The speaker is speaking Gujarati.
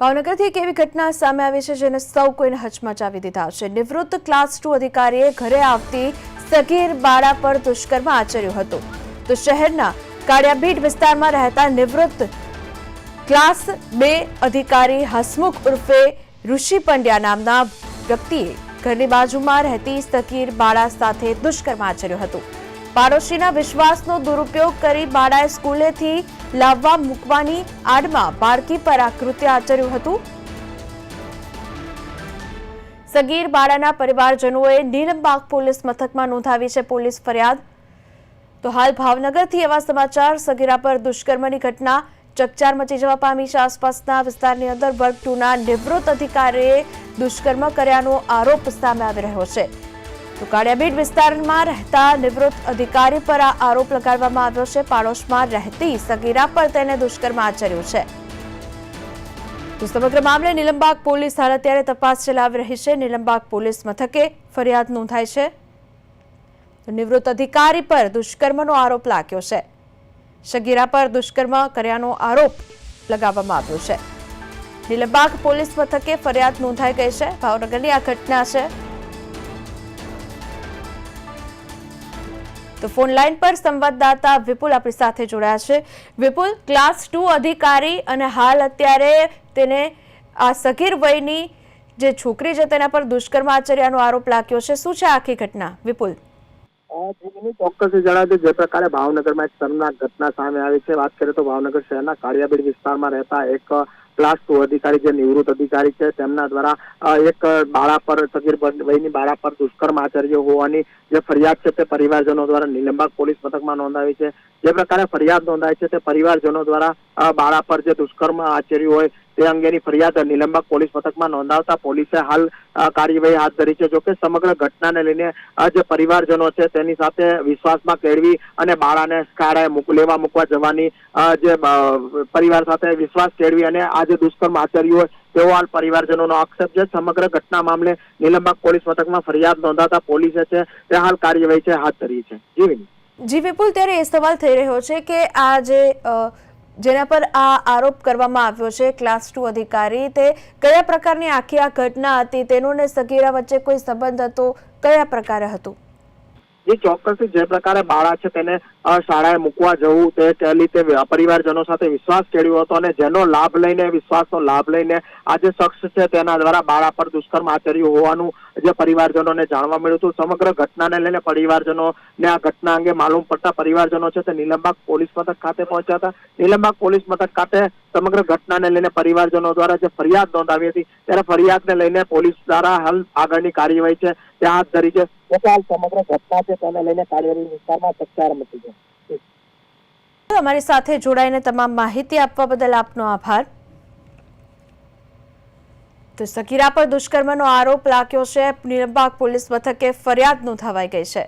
ભાવનગરથી એક એવી ઘટના સામે આવી છે જેને સૌ કોઈને હચમચાવી દીધા છે. નિવૃત્ત ક્લાસ ટુ અધિકારીએ ઘરે આવતી સગીર બાળા પર દુષ્કર્મ આચર્યું હતું. તો શહેરના કાળિયાબીડ વિસ્તારમાં રહેતા નિવૃત્ત ક્લાસ બે અધિકારી હસમુખ ઉર્ફે ઋષિ પંડ્યા નામના વ્યક્તિએ ઘરની બાજુમાં રહેતી સગીર બાળા સાથે દુષ્કર્મ આચર્યું હતું. પાડોશીના વિશ્વાસનો દુરુપયોગ કરી બાળાએ સ્કૂલેથી લાવવા મૂકવાની આડમાં બાળકી પર આ આચર્યું હતું. સગીર બાળાના પરિવારજનોએ નીલમબાગ પોલીસ મથકમાં નોંધાવી છે પોલીસ ફરિયાદ. તો હાલ ભાવનગરથી એવા સમાચાર, સગીરા પર દુષ્કર્મની ઘટના, ચકચાર મચી જવા પામી છે આસપાસના વિસ્તારની અંદર વર્ગ ટુના નિવૃત્ત અધિકારીએ દુષ્કર્મ કર્યાનો આરોપ સામે આવી રહ્યો છે. તો કાળિયાબીડ વિસ્તારમાં રહેતા નિવૃત્ત અધિકારી પર આ આરોપ લગાડવામાં આવ્યો છે. પાડોશમાં રહેતી સગીરા પર તેને દુષ્કર્મ આચર્યું છે. તો સમગ્ર મામલે નિલંબાગ પોલીસ હાલ અત્યારે તપાસ ચલાવી રહી છે. નિલંબાગ પોલીસ મથકે ફરિયાદ નોંધાઈ છે. નિવૃત્ત અધિકારી પર દુષ્કર્મનો આરોપ લાગ્યો છે. સગીરા પર દુષ્કર્મ કર્યાનો આરોપ લગાવવામાં આવ્યો છે. નિલંબાગ પોલીસ મથકે ફરિયાદ નોંધાઈ ગઈ છે. ભાવનગરની આ ઘટના છે. તો ફોન લાઈન પર સંવાદદાતા વિપુલ આપણી સાથે જોડાયા છે. વિપુલ, ક્લાસ ટુ અધિકારી અને હાલ અત્યારે તેને આ સગીર વયની જે છોકરી છે તેના પર દુષ્કર્મ આચર્યાનો આરોપ લાગ્યો છે. શું છે આખી ઘટના? વિપુલ. ચોક્કસ જણાવી જે પ્રકારે ભાવનગરમાં એક શરમનાક ઘટના સામે આવી છે. વાત કરીએ તો ભાવનગર શહેરના કાળિયાબીડ વિસ્તારમાં રહેતા એક ક્લાસ ટુ અધિકારી જે નિવૃત્ત અધિકારી છે, તેમના દ્વારા એક બાળા પર, સગીર વયની બાળા પર દુષ્કર્મ આચર્યો હોવાની જે ફરિયાદ છે તે પરિવારજનો દ્વારા નિલંબાગ પોલીસ મથકમાં નોંધાવી છે. જે પ્રકારે ફરિયાદ નોંધાય છે તે પરિવારજનો દ્વારા બાળા પર જે દુષ્કર્મ આચર્યું હોય તે અંગેની ફરિયાદ નિલંબક પોલીસ મથકમાં નોંધાવતા પોલીસે હાલ કાર્યવાહી હાથ ધરી છે. જોકે સમગ્ર ઘટનાને લઈને જે પરિવારજનો છે તેની સાથે વિશ્વાસમાં કેળવી અને બાળાને શાળાએ લેવા મૂકવા જવાની જે પરિવાર સાથે વિશ્વાસ કેળવી અને આ જે દુષ્કર્મ આચર્યું હોય તેવો હાલ પરિવારજનોનો આક્ષેપ છે. સમગ્ર ઘટના મામલે નિલંબક પોલીસ મથકમાં ફરિયાદ નોંધાતા પોલીસે છે તે હાલ કાર્યવાહી છે, હાથ ધરી છે. જી જી વિપુલ, ત્યારે એ સવાલ થઈ રહ્યો છે કે આ જે જેના પર આ આરોપ કરવામાં આવ્યો છે. ક્લાસ ટુ અધિકારી, તે કયા પ્રકારની આખી આ ઘટના હતી? તેનો ને સગીરા વચ્ચે કોઈ સંબંધ હતો? કયા પ્રકારે હતું? જે ચોક્કસ જે પ્રકારે બાળા છે તેને શાળાએ મૂકવા જવું, તે પહેલી પરિવારજનો સાથે વિશ્વાસ કેળવ્યો હતો અને જેનો લાભ લઈને, વિશ્વાસનો લાભ લઈને આ જે શખ્સ છે તેના દ્વારા બાળા પર દુષ્કર્મ આચર્યું હોવાનું જે પરિવારજનોને જાણવા મળ્યું હતું. સમગ્ર ઘટનાને લઈને પરિવારજનોને આ ઘટના અંગે માલુમ પડતા પરિવારજનો છે તે નીલમબાગ પોલીસ મથક ખાતે પહોંચ્યા હતા. નીલમબાગ પોલીસ મથક ખાતે સમગ્ર ઘટનાને લઈને પરિવારજનો દ્વારા જે ફરિયાદ નોંધાવી હતી, ત્યારે ફરિયાદને લઈને પોલીસ દ્વારા હાલ આગળની કાર્યવાહી છે. તે હાથ ધરી છે હાલ સમગ્ર ઘટના છે તેને લઈને કાર્યવાહી વિસ્તારમાં ચકચાર મચી છે અમારી સાથે જોડાઈને તમામ માહિતી આપવા બદલ આપનો આભાર. તો સકીરા પર દુષ્કર્મનો આરોપ લાગ્યો છે. નિલંબાગ પોલીસ મથકે ફરિયાદ નોંધાવાઈ ગઈ છે.